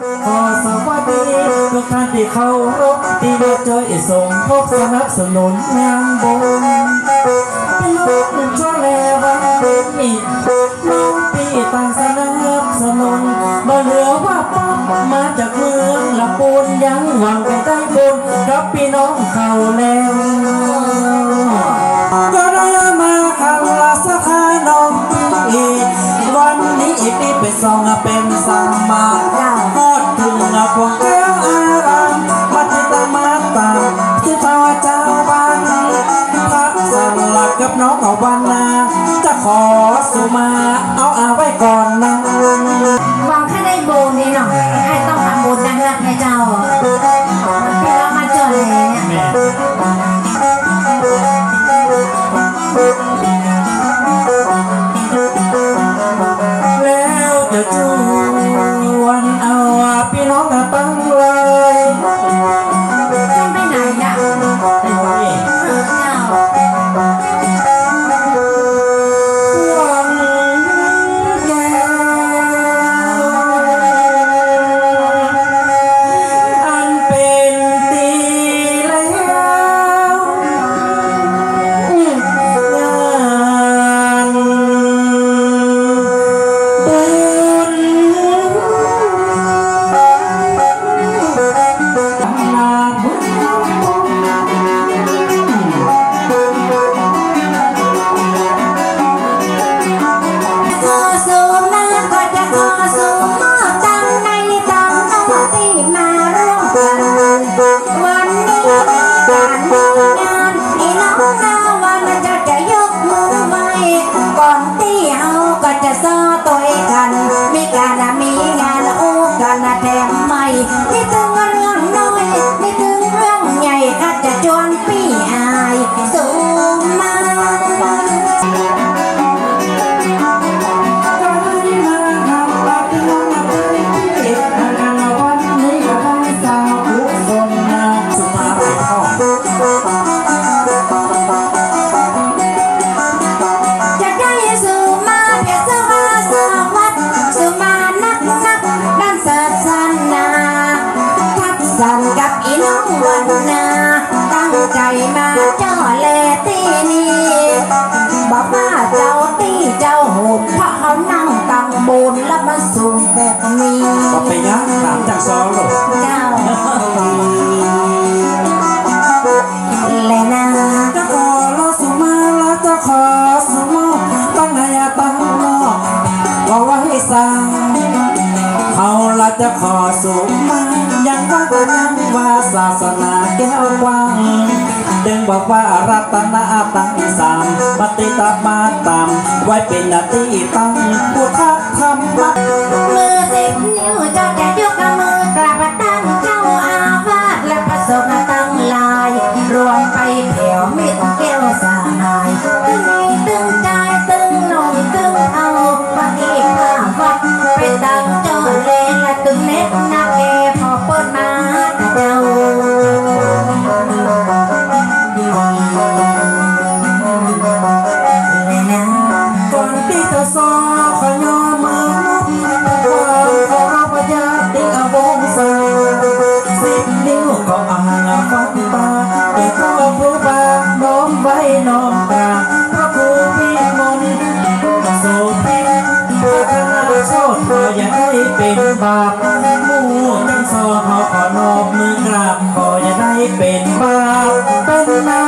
ขอสวัสดีทุกท่านที่เข้ารบที่ได้เจอส่งพบสนับสนุนงามบงเป็นลูกเป็นช่วยแล้วันนี้น้องปีต่างสนับสนุนมาเหลือว่าป๊อปมาจากเมืองละปูนยังหวังไปได้บุญรับพี่น้องเขาแล้ว ทราบตอ Papaya, ramdang solo. Lena, takolo sumala takosumo, panaya tango, kawahisan. Kau lah takosuma, yang wagang wasasana kewang. ดึงบอกว่ารัตนาตั้งสามปฏิตามาตามไว้เป็นนาทีตั้งพุทธธรรมะ บาปมูจังซอเขาขอนอบมือกราบขออย่าได้เป็นบาปเป็นบา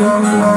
young